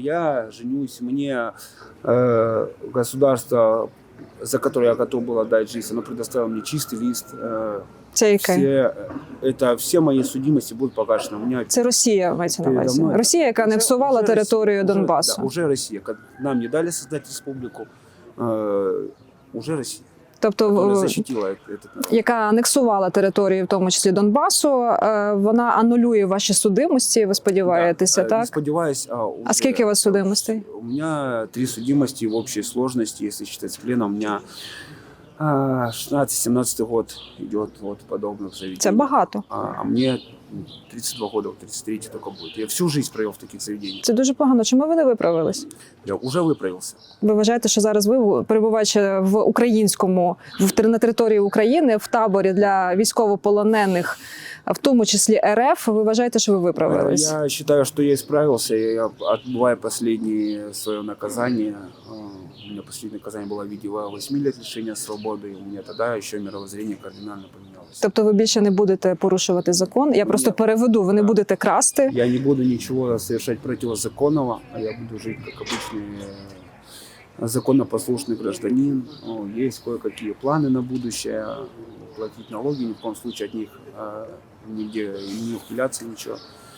я женюсь, мне э, государство, за которое я готов был отдать жизнь, оно предоставило мне чистый лист. Э, Це яке? все, это все мои судимости будут погашены. У меня Це Росія мається на Передо увазі. мною. Росія, яка Уже- анексувала уже територію Россия, Донбасу. Уже, да, уже Россия. Как Нам не дали создать республику. э, уже Россия. Тобто, защитила яка анексувала територію, в тому числі Донбасу, е, вона анулює ваші судимості. Ви сподіваєтеся, Да, э, так? Не А, а, А скільки у вас судимостей? У мене три судимості в общій сложності, якщо считать з пленом. У меня а, 16-17 год идет вот подобных заведений. Це багато. А, а мне 32 года, вот 33 только будет. Я всю жизнь провел в таких заведениях. Це дуже погано. Чому ви не виправились? Я уже выправился. Ви вважаєте, що зараз ви перебуваючи в українському в на території України в таборі для військовополонених, в тому числі РФ, ви вважаєте, що ви виправились? Я считаю, что я исправился. и Я отбываю последнее свое наказание. А, У меня последнее наказание было в виде 8 лет лишения свободы. И у меня тогда еще мировоззрение кардинально поменялось. Тобто ви більше не будете порушувати закон. Я просто Ні. переведу. Ви не Да. будете красти. Я не буду ничего совершать противозаконного, а я буду жить как обычный э, законопослушный гражданин. Ну, Есть кое-какие планы на будущее, платить налоги, ни в коем случае от них э, нигде не ухиляться, ничего.